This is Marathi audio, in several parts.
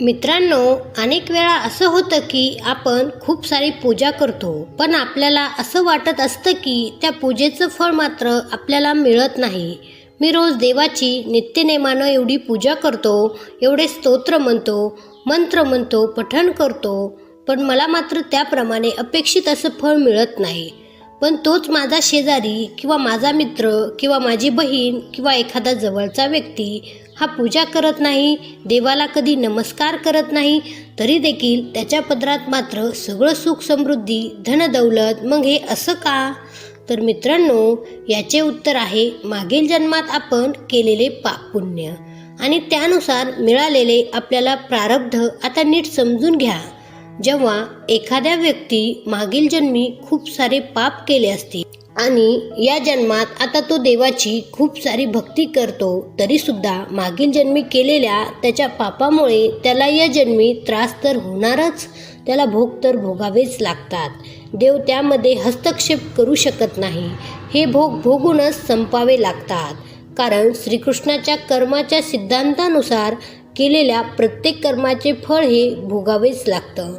मित्रांनो अनेक वेळा असं होतं की आपण खूप सारी पूजा करतो पण आपल्याला असं वाटत असतं की त्या पूजेचं फळ मात्र आपल्याला मिळत नाही. मी रोज देवाची नित्यनेमानं एवढी पूजा करतो एवढे स्तोत्र म्हणतो मंत्र म्हणतो पठण करतो पण मला मात्र त्याप्रमाणे अपेक्षित असं फळ मिळत नाही. पण तोच माझा शेजारी किंवा माझा मित्र किंवा माझी बहीण किंवा एखादा जवळचा व्यक्ती हा पूजा करत नाही देवाला कधी नमस्कार करत नाही तरी देखील त्याच्या पदरात मात्र सगळं सुख समृद्धी धनदौलत मग हे असं का? तर मित्रांनो याचे उत्तर आहे मागील जन्मात आपण केलेले पाप पुण्य. आणि त्यानुसार मिळालेले आपल्याला प्रारब्ध आता नीट समजून घ्या. जेव्हा एखाद्या व्यक्ती मागील जन्मी खूप सारे पाप केले असतील आणि या जन्मात आता तो देवाची खूप सारी भक्ती करतो तरी सुद्धा मागील जन्मी केलेल्या त्याच्या पापामुळे त्याला या जन्मी त्रास तर होणारच त्याला भोग तर भोगावेच लागतात. देव त्यामध्ये हस्तक्षेप करू शकत नाही हे भोग भोगूनच संपावे लागतात. कारण श्रीकृष्णाच्या कर्माच्या सिद्धांतानुसार केलेल्या प्रत्येक कर्माचे फळ हे भोगावेच लागतं.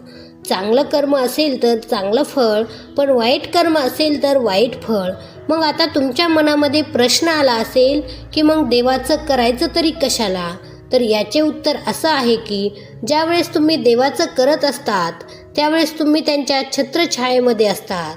चांगलं कर्म असेल तर चांगलं फळ पण वाईट कर्म असेल तर वाईट फळ. मग आता तुमच्या मनामध्ये प्रश्न आला असेल की मग देवाचं करायचं तरी कशाला? तर याचे उत्तर असं आहे की ज्यावेळेस तुम्ही देवाचं करत असतात त्यावेळेस तुम्ही त्यांच्या छत्रछायेमध्ये असतात.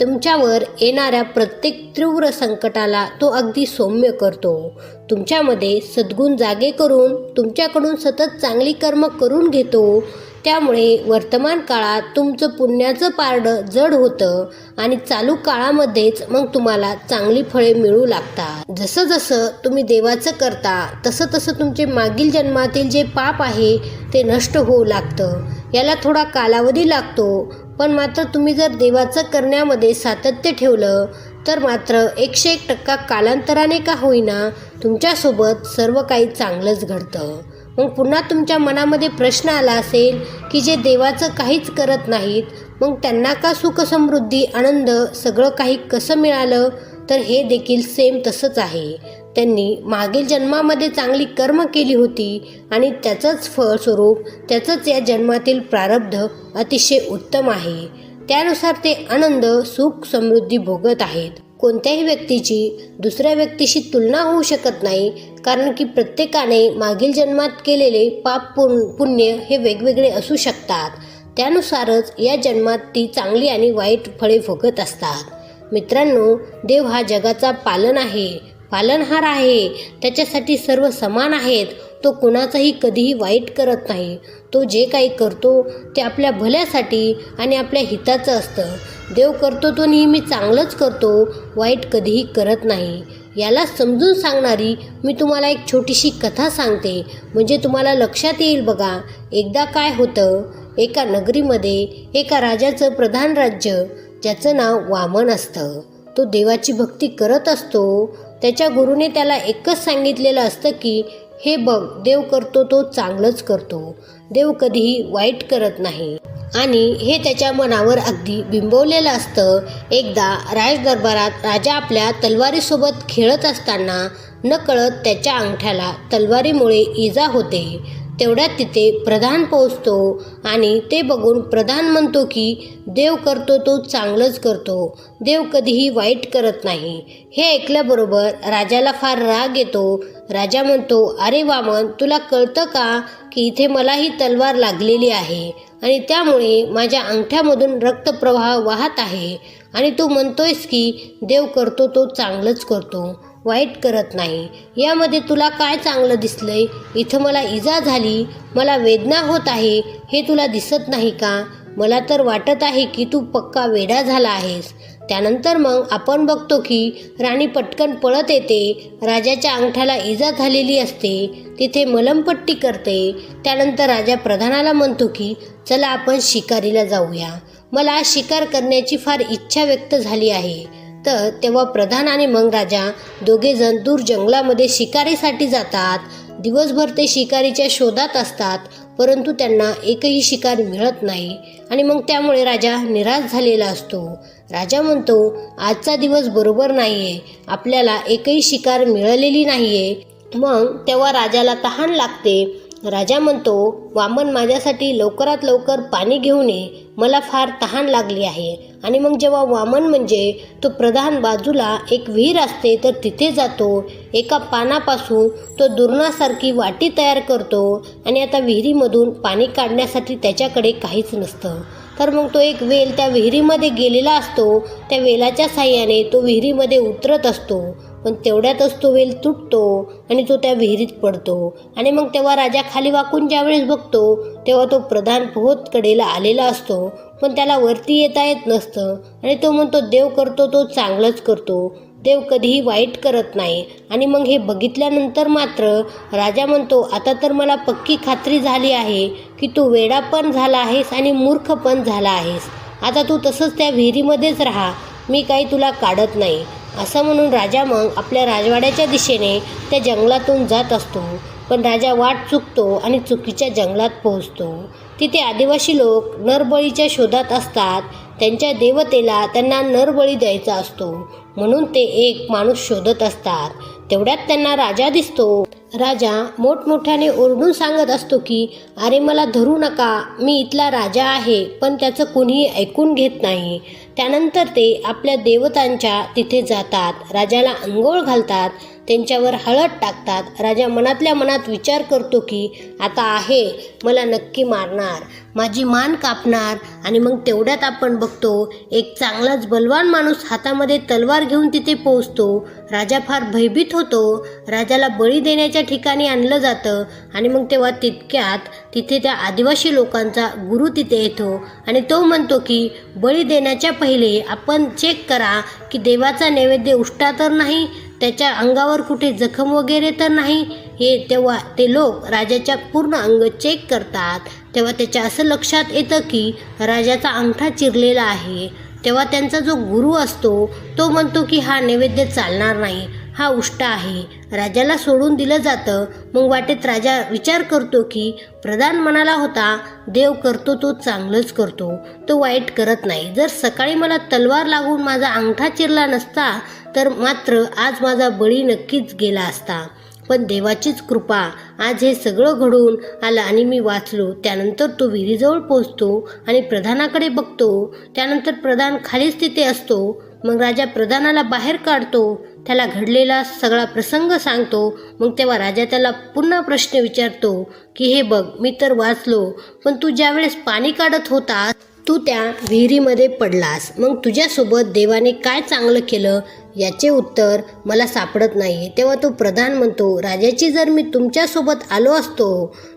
तुमच्यावर येणाऱ्या प्रत्येक तीव्र संकटाला तो अगदी सौम्य करतो. तुमच्यामध्ये सद्गुण जागे करून तुमच्याकडून सतत चांगली कर्म करून घेतो. त्यामुळे वर्तमान काळात तुमचं पुण्याचं पारडं जड होतं आणि चालू काळामध्येच मग तुम्हाला चांगली फळे मिळू लागतात. जसं जसं तुम्ही देवाचं करता तसं तसं तुमचे मागील जन्मातील जे पाप आहे ते नष्ट होऊ लागतं. याला थोडा कालावधी लागतो. पण मात्र तुम्ही जर देवाचं करण्यामध्ये सातत्य ठेवलं तर मात्र एकशे एक टक्का कालांतराने का होईना तुमच्यासोबत सर्व काही चांगलंच घडतं. मग पुन्हा तुमच्या मनामध्ये प्रश्न आला असेल की जे देवाचं काहीच करत नाहीत मग त्यांना का सुखसमृद्धी आनंद सगळं काही कसं मिळालं? तर हे देखील सेम तसंच आहे. त्यांनी मागील जन्मामध्ये चांगली कर्म केली होती आणि त्याचंच फळस्वरूप त्याचंच या जन्मातील प्रारब्ध अतिशय उत्तम आहे. त्यानुसार ते आनंद सुख समृद्धी भोगत आहेत. कोणत्याही व्यक्तीची दुसऱ्या व्यक्तीशी तुलना होऊ शकत नाही कारण की प्रत्येकाने मागील जन्मात केलेले पाप पुण पुण्य हे वेगवेगळे असू शकतात. त्यानुसारच या जन्मात ती चांगली आणि वाईट फळे भोगत असतात. मित्रांनो देव हा जगाचा पालन आहे. पालनहार आहे. त्याच्यासाठी सर्व समान आहेत. तो कुणाचाही कधीही वाईट करत नाही. तो जे काही करतो ते आपल्या भल्यासाठी आणि आपल्या हिताचं असतं. देव करतो तो नेहमी चांगलंच करतो वाईट कधीही करत नाही. याला समजून सांगणारी मी तुम्हाला एक छोटीशी कथा सांगते. म्हणजे तुम्हाला लक्षात येईल बघा. एकदा काय होतं एका नगरीमध्ये एका राजाचं प्रधान राज्य ज्याचं नाव वामन असतं. तो देवाची भक्ती करत असतो त्याच्या गुरुने त्याला एकच सांगितलेलं असतं की हे बघ देव करतो तो चांगलंच करतो. देव कधीही वाईट करत नाही. आणि हे त्याच्या मनावर अगदी बिंबवलेलं असतं. एकदा राजदरबारात राजा आपल्या तलवारीसोबत खेळत असताना नकळत त्याच्या अंगठ्याला तलवारीमुळे इजा होते. तेवढ्यात तिथे प्रधान पोहोचतो आणि ते बघून प्रधान म्हणतो की देव करतो तो चांगलंच करतो. देव कधीही वाईट करत नाही. हे ऐकल्याबरोबर राजाला फार राग येतो. राजा म्हणतो अरे वामन तुला कळतं का की इथे मला ही तलवार लागलेली आहे आणि त्यामुळे माझ्या अंगठ्यामधून रक्तप्रवाह वाहत आहे आणि तू म्हणतोयस की देव करतो तो चांगलंच करतो. वाईट करत नाही. यामध्ये तुला काय चांगलं दिसलंय? इथं मला इजा झाली. मला वेदना होत आहे. हे तुला दिसत नाही का? मला तर वाटत आहे की तू पक्का वेडा झाला आहेस. त्यानंतर मग आपण बघतो की राणी पटकन पळत येते. राजाच्या अंगठ्याला इजा झालेली असते. तिथे मलमपट्टी करते. त्यानंतर राजा प्रधानाला म्हणतो की चला आपण शिकारीला जाऊया. मला शिकार करण्याची फार इच्छा व्यक्त झाली आहे. तर तेव्हा प्रधान आणि मग राजा दोघेजण दूर जंगलामध्ये शिकारीसाठी जातात. दिवसभर ते शिकारीच्या शोधात असतात परंतु त्यांना एकही शिकार मिळत नाही. आणि मग त्यामुळे राजा निराश झालेला असतो. राजा म्हणतो आजचा दिवस बरोबर नाही आहे आपल्याला एकही शिकार मिळालेली नाही आहे मग तेव्हा राजाला तहान लागते. राजा म्हणतो वामन माझ्यासाठी लवकरात लवकर पाणी घेऊन ये. मला फार तहान लागली आहे. आणि मग जेव्हा वामन म्हणजे तो प्रधान बाजूला एक विहीर असते तर तिथे जातो. एका पानापासून तो दुर्णासारखी वाटी तयार करतो. आणि आता विहिरीमधून पाणी काढण्यासाठी त्याच्याकडे काहीच नसतं. तर मग तो एक वेल त्या विहिरीमध्ये गेलेला असतो. त्या वेलाच्या साह्याने तो विहिरीमध्ये उतरत असतो. पण तेवढ्यातच तो वेल तुटतो आणि तो त्या विहिरीत पडतो. आणि मग तेव्हा राजा खाली वाकून ज्यावेळेस बघतो तेव्हा तो प्रधान पोहत कडेला आलेला असतो पण त्याला वरती येता येत नसतं. आणि तो म्हणतो देव करतो तो चांगलंच करतो. देव कधीही वाईट करत नाही. आणि मग हे बघितल्यानंतर मात्र राजा म्हणतो आता तर मला पक्की खात्री झाली आहे की तू वेडा पण झाला आहेस आणि मूर्ख पण झाला आहेस. आता तू तसंच त्या विहिरीमध्येच राहा. मी काही तुला काढत नाही. असं म्हणून राजा मग आपल्या राजवाड्याच्या दिशेने त्या जंगलातून जात असतो. पण राजा वाट चुकतो आणि चुकीच्या जंगलात पोहोचतो. तिथे आदिवासी लोक नरबळीच्या शोधात असतात. त्यांच्या देवतेला त्यांना नरबळी द्यायचा असतो. म्हणून ते एक माणूस शोधत असतात. तेवढ्यात त्यांना राजा दिसतो. राजा मोठमोठ्याने ओरडून सांगत असतो की अरे मला धरू नका. मी इथला राजा आहे पण त्याचं कोणीही ऐकून घेत नाही. त्यानंतर ते आपल्या देवतांच्या तिथे जातात राजाला अंघोळ घालतात त्यांच्यावर हळद टाकतात. राजा मनातल्या मनात विचार करतो की आता आहे मला नक्की मारणार. माझी मान कापणार आणि मग तेवढ्यात आपण बघतो एक चांगलाच बलवान माणूस हातामध्ये तलवार घेऊन तिथे पोहोचतो. राजा फार भयभीत होतो. राजाला बळी देण्याच्या ठिकाणी आणलं जातं आणि मग तेव्हा तितक्यात तिथे त्या आदिवासी लोकांचा गुरु तिथे येतो आणि तो म्हणतो की बळी देण्याच्या पहिले आपण चेक करा की देवाचा नैवेद्य उष्टा तर नाही त्याच्या अंगावर कुठे जखम वगैरे तर नाही हे तेव्हा ते लोक राजाच्या पूर्ण अंग चेक करतात. तेव्हा त्याच्या असं लक्षात येतं की राजाचा अंगठा चिरलेला आहे. तेव्हा त्यांचा जो गुरु असतो तो म्हणतो की हा नैवेद्य चालणार नाही. हा उष्टा आहे. राजाला सोडून दिलं जातं. मग वाटेत राजा विचार करतो की प्रधान म्हणाला होता देव करतो तो चांगलंच करतो. तो वाईट करत नाही. जर सकाळी मला तलवार लागून माझा अंगठा चिरला नसता तर मात्र आज माझा बळी नक्कीच गेला असता. पण देवाचीच कृपा. आज हे सगळं घडून आलं आणि मी वाचलो. त्यानंतर तो विहिरीजवळ पोचतो आणि प्रधानाकडे बघतो. त्यानंतर प्रधान खालीच तिथे असतो. मग राजा प्रधानाला बाहेर काढतो. त्याला घडलेला सगळा प्रसंग सांगतो. मग तेव्हा राजा त्याला पुन्हा प्रश्न विचारतो की हे बघ मी तर वाचलो पण तू ज्यावेळेस पाणी काढत होता तू त्या विहिरीमध्ये पडलास. मग तुझ्यासोबत देवाने काय चांगलं केलं? याचे उत्तर मला सापडत नाही तेव्हा तो प्रधान म्हणतो राजाची जर मी तुमच्यासोबत आलो असतो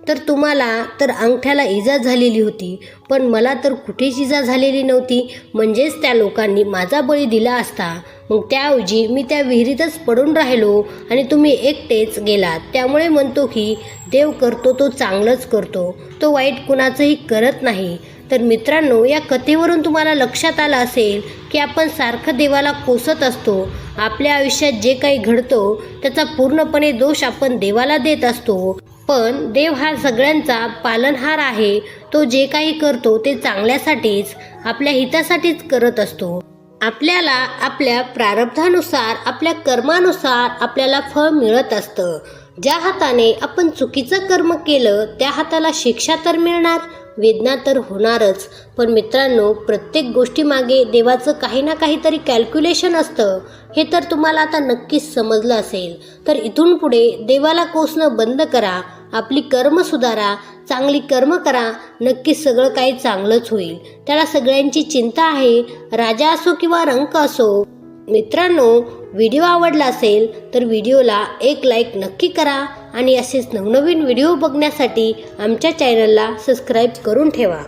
तर तुम्हाला तर अंगठ्याला इजा झालेली होती पण मला तर कुठेच इजा झालेली नव्हती. म्हणजेच त्या लोकांनी माझा बळी दिला असता. मग त्याऐवजी मी त्या विहिरीतच पडून राहिलो आणि तुम्ही एकटेच गेलात. त्यामुळे म्हणतो की देव करतो तो चांगलंच करतो. तो वाईट कुणाचंही करत नाही. तर मित्रांनो या कथेवरून तुम्हाला लक्षात आलं असेल की आपण सारखं देवाला कोसत असतो. आपल्या आयुष्यात जे काही घडतो त्याचा पूर्णपणे दोष आपण देवाला देत असतो. पण देव हा सगळ्यांचा पालनहार आहे. तो जे काही करतो ते चांगल्यासाठीच आपल्या हितासाठीच करत असतो. आपल्याला आपल्या प्रारब्धानुसार आपल्या कर्मानुसार आपल्याला फळ मिळत असतं. ज्या हाताने आपण चुकीचं कर्म केलं त्या हाताला शिक्षा तर मिळणार वेदना तर होणारच. पण मित्रांनो प्रत्येक गोष्टीमागे देवाचं काही ना काहीतरी कॅल्क्युलेशन असतं. हे तर तुम्हाला आता नक्कीच समजलं असेल. तर इथून पुढे देवाला कोसणं बंद करा. आपली कर्म सुधारा चांगली कर्म करा नक्की सगळं काही चांगलंच होईल. त्याला सगळ्यांची चिंता आहे राजा असो किंवा रंक असो. मित्रांनो व्हिडिओ आवडला असेल तर व्हिडिओला एक लाईक नक्की करा आणि असेच नवनवीन व्हिडिओ बघण्यासाठी आमच्या चॅनलला सबस्क्राईब करून ठेवा.